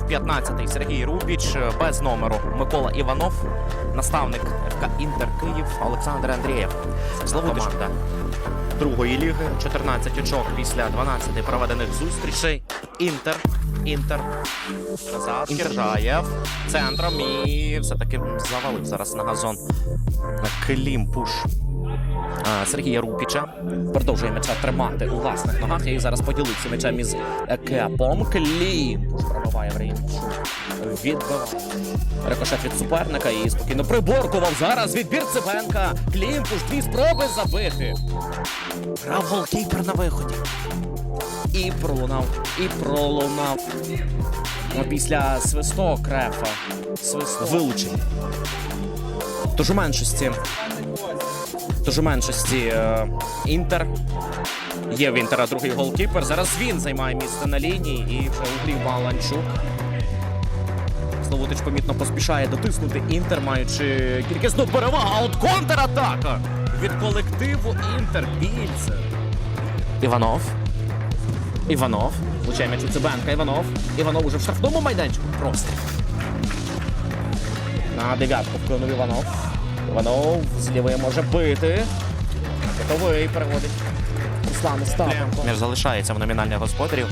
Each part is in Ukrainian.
15-й Сергій Рубіч е, без номеру Микола Іванов, наставник ФК Інтер Київ Олександр Андрієв. Славутич команда другої ліги. 14 очок після 12 проведених зустрічей. Інтер. Інтер. Назад. Кіржаєв. Центром і все-таки завалив зараз на газон. Клім Пуш. Сергія Рупіча продовжує м'яча тримати у власних ногах. Я І зараз поділився м'ячем із Кепом. Пуш пробиває в рейнж. Відбиває. Рикошет від суперника і спокійно приборкував зараз відбір Цибенка. Клім Пуш дві спроби забити. Грав голкіпер на виході. І пролунав, і пролунав. Після свисток рефа. Свисток. Вилучень. Тож у меншості. Тож у меншості е, Інтер. Є в Інтера другий голкіпер. Зараз він займає місце на лінії і вже угрів Маланчук. Словутич помітно поспішає дотиснути Інтер, маючи кількісну перевагу. А от контратака від колективу Інтер. Більце. Іванов. Іванов. Влучає м'яч у Цибенка. Іванов. Іванов уже в штрафному майданчику. Просто. На дев'ятку вклинув Іванов. Іванов з лівої може бити. Готовий переводить. Руслан Остапенко. Між залишається в номінальних господарів.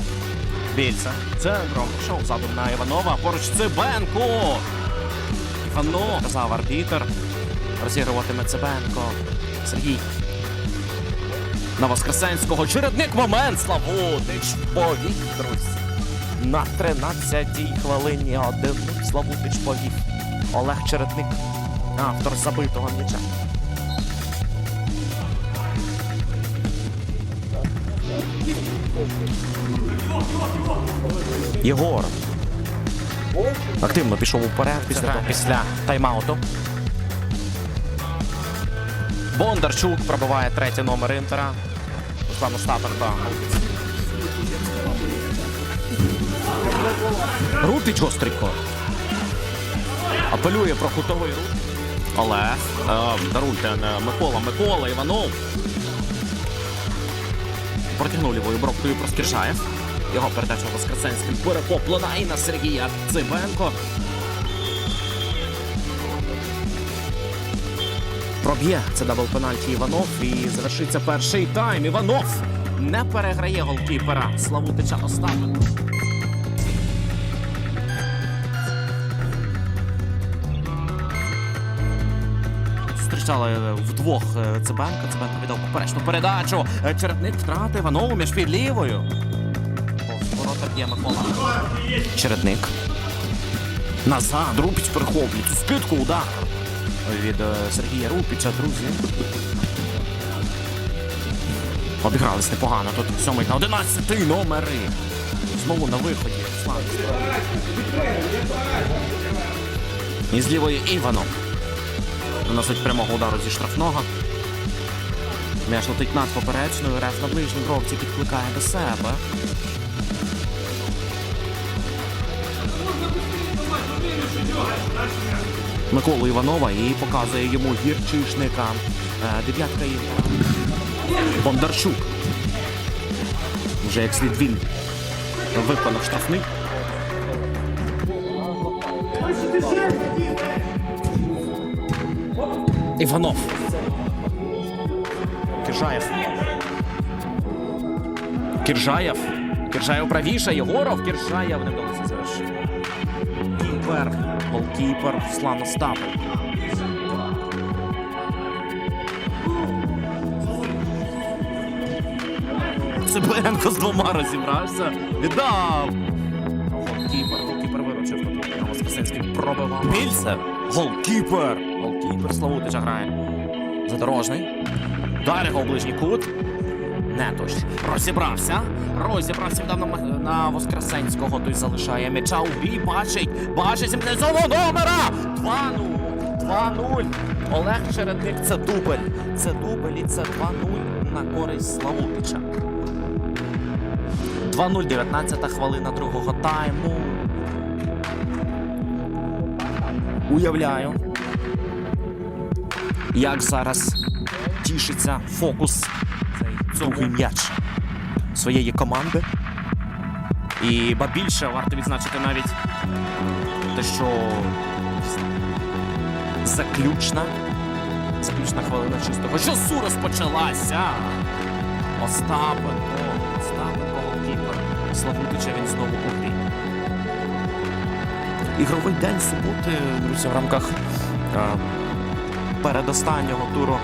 Більце. Центром. Пішов задум на Іванова. Поруч Цибенко. Іванов. Казав арбітер. Розігруватиме Цибенко. Сергій. На Воскресенського. Чередник момент. Славутич. Повік, друзі. На 13-й хвилині один Славутич повів. Олег Чередник. Автор забитого м'яча. Єгор. Активно пішов уперед після, після тайм-ауту. Бондарчук пробиває третій номер Інтера. Руслан Остапенко. Рупіч гостренько. Апелює про кутовий рух. Олег. Е, даруйте Микола. Микола Іванов. Протягнув лівою бровкою Проскіршаєв. Його передача Воскресенським перехоплена і на Сергія Цибенко. Проб'є це дабл пенальті Іванов і завершиться перший тайм. Іванов не переграє голкіпера Славутича Остапенко. Зустрічали е, вдвох е, Цибенка. Цибенко віддав поперечну передачу. Е, Черепник втратив Іванову між під лівою. Ворота б'є Микола. Чередник. Назад. Рупіч перехоплює. Скидку удар. Від Сергія Рупіча, друзі. Обігрались непогано. Тут 7 на 11 номери. Знову на виході. І з лівої Іванов. Наносить прямого удару зі штрафного. М'яч летить над поперечною, реф на ближній бровці підкликає до себе. Миколу Іванова і показує йому гірчишника. Е, Дев'ятка Інтера. Бондарчук. Вже як слід він виконав штрафний. Іванов. Кіржаєв. Кіржаєв. Кіржаєв правіше. Єгоров. Кіржаєв не вдалося завершити. Кіпер. Голкіпер Руслан Остапенко. Цибенко з двома розібрався. Віддав. Голкіпер. Голкіпер виручив Воскресенський пробивав. Більце. Голкіпер. Голкіпер Славутича грає. Задорожний. Його в ближній кут. Не точно. Розібрався. Розібрався вдав на, на Воскресенського. Той залишає м'яча у грі. Бачить. Бачить зімнизового номера. 2-0. 2-0. Олег Чередник. Це дубль. Це дубль і це 2-0 на користь Славутича. 2-0, 19 хвилина другого тайму. Уявляю, як зараз тішиться фокус другий м'яч своєї команди. І ба більше варто відзначити навіть те, що заключна, заключна хвилина чистого. Що су розпочалася? Остапенко, Остапенко голкіпер. Славутича він знову у грі. Ігровий день суботи, друзі, в рамках е, передостаннього туру.